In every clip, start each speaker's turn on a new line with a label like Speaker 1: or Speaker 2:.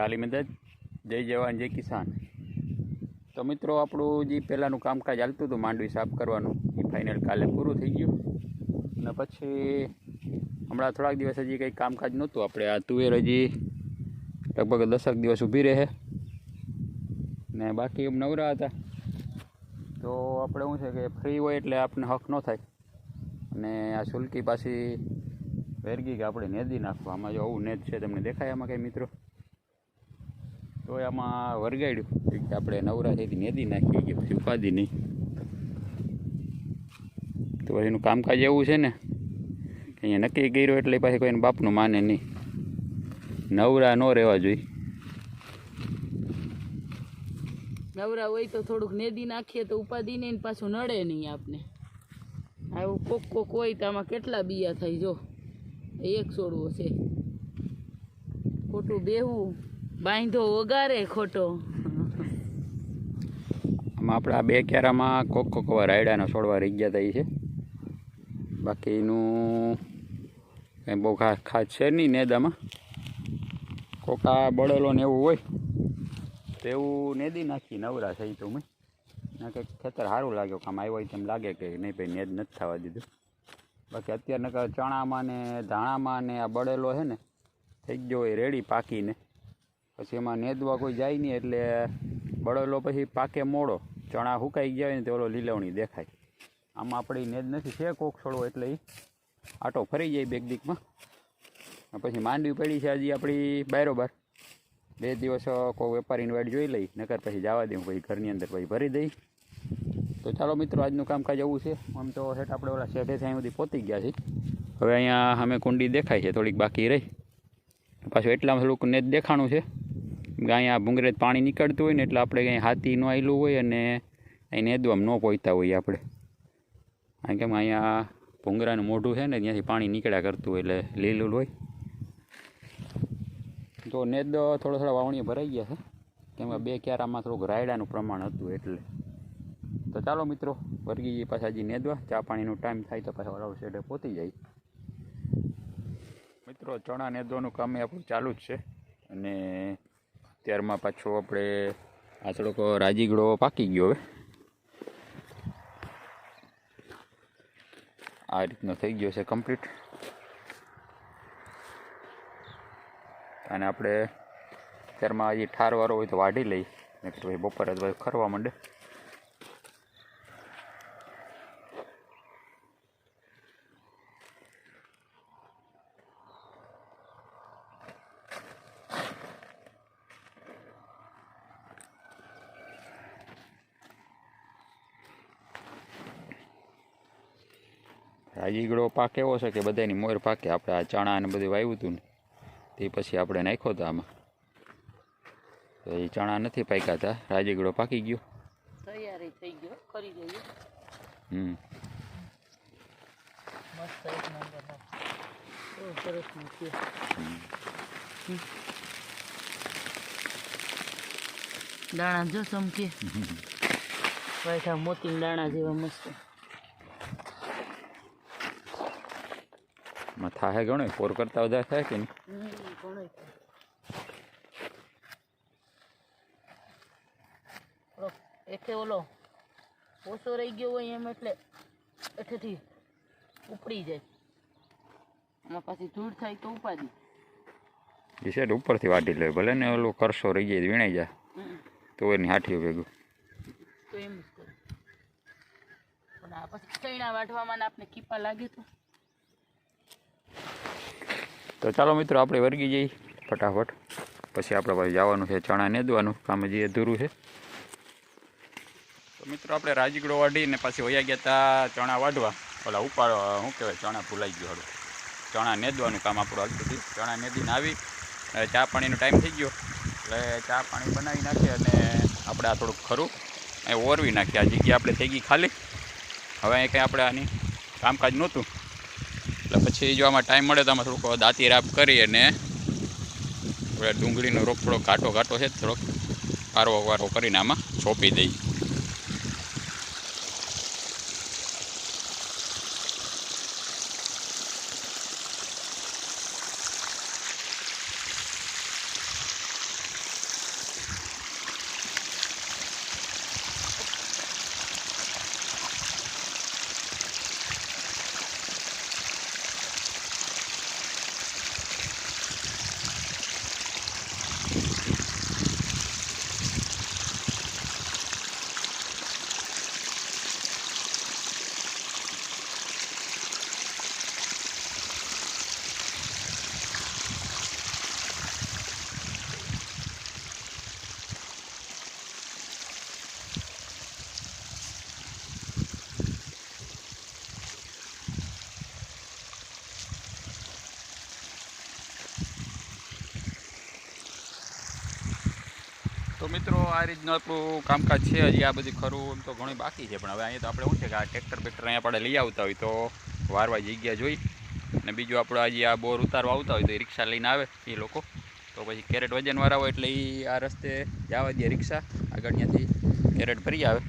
Speaker 1: આલી મદદ. જય જવાન, જય કિસાન. તો મિત્રો, આપણું જે પહેલાંનું કામકાજ ચાલતું હતું, માંડવી સાફ કરવાનું, એ ફાઇનલ કાલે પૂરું થઈ ગયું. અને પછી હમણાં થોડાક દિવસ હજી કંઈ કામકાજ નહોતું. આપણે આ તુવેર હજી લગભગ દસક દિવસ ઊભી રહે. ને બાકી એમ નવરા હતા. તો આપણે શું છે કે ફ્રી હોય એટલે આપણને હક ન થાય. અને આ સુલકી પાછી વેરગી કે આપણે નેદી નાખવા. આમાં જો આવું નેદ છે તમને દેખાય આમાં કંઈ મિત્રો? તો આમાં વરગાડ્યું. કે આપણે નવરા થઈથી નેદી નાખીએ કે પછી ઉપાધી નહીં. તો પછી એનું કામકાજ એવું છે ને, કે અહીંયા નક્કી કર્યું એટલે પાછી કોઈને બાપનું માને નહીં. નવરા ન રહેવા જોઈએ.
Speaker 2: નવરા હોય તો થોડુંક નેદી નાખીએ તો ઉપાધિ નહીં પાછું નડે નહીં આપને. આવું કોક કોક હોય તો આમાં કેટલા બીયા થાય, જો. એક છોડવો છે ખોટું બેહવું બાંધો, વગારે ખોટો.
Speaker 1: આમાં આપણે બે ક્યારામાં કોક કોક રાયડાના છોડવા રહી ગયા થઈ છે. બાકીનું કંઈ બહુ ખાસ ખાસ છે નહીં નેદામાં. કોક બળેલો ને એવું હોય, તો એવું નેદી નાખી, નવરા થઈ તો મેં. ના, કંઈક ખેતર સારું લાગ્યો, કામ આવ્યો હોય તેમ લાગે કે નહીં ભાઈ, નેદ નથી થવા દીધું. બાકી અત્યારે નકર ચણામાં ને ધાણામાં ને આ બળેલો છે ને, થઈ ગયો હોય રેડી પાકીને. પછી એમાં નેદવા કોઈ જાય નહીં એટલે બળેલો પછી પાકે મોડો. ચણા સુકાઈ ગયા હોય ને તો ઓલો લીલવણી દેખાય. આમાં આપણી નેદ નથી, છે કોક છોડવો એટલે એ આટો ફરી જાય બેગ દીકમાં. પછી માંડવી પડી છે હજી આપણી બારોબાર. બે દિવસ કોઈ વેપારીની વાડ જોઈ લઈ, નકર પછી જવા દઉં પછી ઘરની અંદર પછી ભરી દઈ. તો ચાલો મિત્રો, આજનું કામકાજ આવું છે. આમ તો હેઠ આપણે ઓલા શેઠે ત્યાં સુધી પહોંચી ગયા છે હવે અહીંયા અમે કુંડી દેખાય છે, થોડીક બાકી રહી. પાછું એટલામાં થોડુંક નેત દેખાણું છે. અહીંયા ભૂંગરે પાણી નીકળતું હોય ને એટલે આપણે કંઈ હાથી ન આવેલું હોય અને અહીં નેદવામાં ન પહોંચતા હોઈએ આપણે. કારણ કે અહીંયા ભૂંગરાનું મોઢું છે ને, ત્યાંથી પાણી નીકળ્યા કરતું હોય એટલે લીલું હોય. તો નેદ થોડા થોડા વાવણી ભરાઈ ગયા છે. કેમ કે બે ક્યારામાં થોડુંક રાયડાનું પ્રમાણ હતું એટલે. તો ચાલો મિત્રો, વર્ગી પાછા હજી નેદવા. ચા પાણીનો ટાઈમ થાય તો પાછા વરાવ શેડે પહોંચી જાય. મિત્રો, ચણા નેદવાનું કામ આપણું ચાલુ જ છે. અને ત્યારમાં પાછો આપણે આ થોડોક રાજીગડો પાકી ગયો હવે. આ રીતનો થઈ ગયો છે કમ્પ્લીટ અને આપણે ત્યારમાં હજી ઠારવાળો હોય તો વાઢી લઈ ને પછી બપોરે તો ખરવા માંડે. રાજીગડો પાક એવો છે કે બધાની મોર પાકે. આપણે આ ચણા અને બધું વાવ્યું હતું ને. તે પછી આપણે નાખ્યો હતો આમાં. તો એ ચણા નથી પાક્યા હતા રાજીગડો પાકી ગયો.
Speaker 2: તૈયારી થઈ ગયો કરી દઈએ.
Speaker 1: હમ.
Speaker 2: મસ્ત એક નંબર બહુ સરસ મૂક્યો દાણા જો ચમકે મોતી દાણા જેવા મસ્ત.
Speaker 1: માં થાય ઘણો ફોર કરતા વધારે થાય કે નહીં?
Speaker 2: એઠે ઓલો ઓછો રહી ગયો હોય એમ એટલે એઠેથી ઉપડી જાય. આમાં પાછી ધૂળ થાય તો ઉપાડી.
Speaker 1: એ સાઈડ ઉપરથી વાટી લે ભલે ને ઓલું કરશો રહી જાય વીણાઈ જાય. તો એની હાઠી ભેગું.
Speaker 2: તો એમ જ કરું. પણ આ પછી ચૈણા વાઢવામાં આપને કીપા લાગે તો.
Speaker 1: તો ચાલો મિત્રો, આપણે વર્ગી જઈએ. ફટાફટ. પછી આપણે પાછું જવાનું છે, ચણા નેદવાનું. કામ જે અધૂરું છે. તો મિત્રો, આપણે રાજગડો વાઢીને પાછી વયા ગયા હતા ચણા વાઢવા. ઓલા ઉપાડ, શું કહેવાય, ચણા ભૂલાઈ ગયો હળું ચણા નેદવાનું કામ આપણું હાલતું હતું ચણા નેદીને આવી ચા પાણીનો ટાઈમ થઈ ગયો. એટલે ચા પાણી બનાવી નાખીએ અને આપણે આ થોડુંક ખરું, એ ઓરવી નાખીએ આ જગ્યા આપણે થઈ ગઈ ખાલી. હવે કંઈ આપણે આની કામકાજ નહોતું. પછી જો આમાં ટાઈમ મળે તો આમાં થોડુંક દાંતી રાપ કરી અને ડુંગળીનો રોગ થોડો ઘાટો ઘાટો છે, થોડોક પારો વારો કરીને આમાં સોંપી દઈએ. મિત્રો, આ રીતનું આપણું કામકાજ છે, હજી આ બધી ખરું એમ તો ઘણું બાકી છે. પણ હવે અહીંયા તો આપણે શું છે કે આ ટ્રેક્ટર બેક્ટર અહીંયા આપણે લઈ આવતા હોય તો વારવા જગ્યા જોઈ અને બીજું આપણે હજી આ બોર ઉતારવા આવતા હોય તો એ રિક્ષા લઈને આવે એ લોકો. તો પછી કેરેટ વજનવાળા હોય એટલે એ આ રસ્તે જવા દે રિક્ષા. આગળ ત્યાંથી કેરેટ ભરી આવે.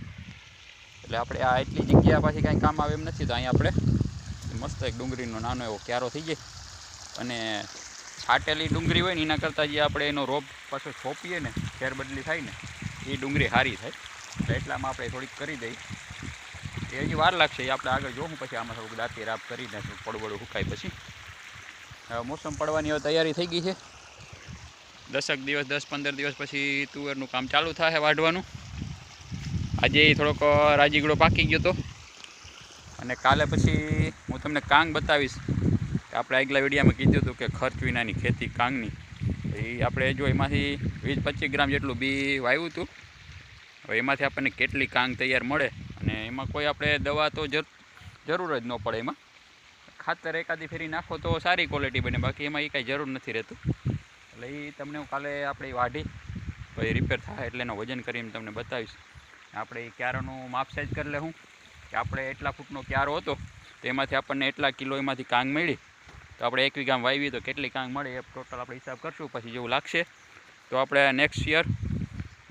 Speaker 1: એટલે આપણે આ એટલી જગ્યા પાછી કાંઈ કામ આવે એમ નથી. તો અહીંયા આપણે મસ્ત એક ડુંગળીનો નાનો એવો ક્યારો થઈ જાય અને છાટેલી ડુંગળી હોય ને એના કરતાં જે આપણે એનો રોપ પાછો છોપીએ ને ફેરબદલી થાય ને, એ ડુંગળી સારી થાય. એટલે એટલામાં આપણે થોડીક કરી દઈએ. એ હજી વાર લાગશે, એ આપણે આગળ જોઉં પછી આમાં થોડુંક દાંતી રાપ કરીને પડવડું સુકાય પછી. હવે મોસમ પડવાની હવે તૈયારી થઈ ગઈ છે. દસક દિવસ, દસ પંદર દિવસ પછી તુવેરનું કામ ચાલુ થાય વાઢવાનું. આજે થોડોક રાજીગડો પાકી ગયો હતો અને કાલે પછી હું તમને કાંગ બતાવીશ. આપણે આગલા વિડીયામાં કીધું હતું કે ખર્ચ વિનાની ખેતી કાંગની. એ આપણે જો એમાંથી વીસ પચીસ ગ્રામ જેટલું બી વાવ્યું હતું. હવે એમાંથી આપણને કેટલી કાંગ તૈયાર મળે અને એમાં કોઈ આપણે દવા તો જર, જરૂર જ ન પડે એમાં. ખાતર એકાદી ફેરી નાખો તો સારી ક્વોલિટી બને, બાકી એમાં એ કાંઈ જરૂર નથી રહેતું. એટલે એ તમને હું કાલે આપણે વાઢી વાઢી એ રિપેર થાય એટલે એનું વજન કરીને તમને બતાવીશ. આપણે એ ક્યારોનું માપ સાઈઝ કરી લેવું કે આપણે એટલા ફૂટનો ક્યારો હતો, તો એમાંથી આપણને એટલા કિલો એમાંથી કાંગ મળી. તો આપણે એક વીઘામાં વાવીએ તો કેટલી કાંગ મળે એ ટોટલ આપણે હિસાબ કરશું, પછી જેવું લાગશે. તો આપણે નેક્સ્ટ યર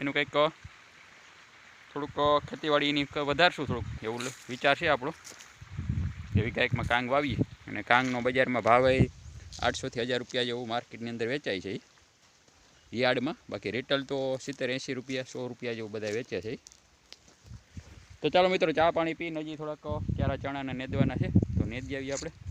Speaker 1: એનું કંઈક, થોડુંક ખેતીવાડીની વધારશું થોડુંક, એવું વિચાર છે આપણો. કે વીઘા કાંગ વાવીએ, અને કાંગનો બજારમાં ભાવ એ આઠસોથી હજાર રૂપિયા જેવું માર્કેટની અંદર વેચાય છે યાર્ડમાં, બાકી રિટેલ તો સિત્તેર એંસી રૂપિયા, સો રૂપિયા જેવું બધા વેચે છે તો ચાલો મિત્રો, ચા પાણી પીને હજી થોડાક ક્યારા ચણાને નેદવાના છે, તો નેદી આવીએ આપણે.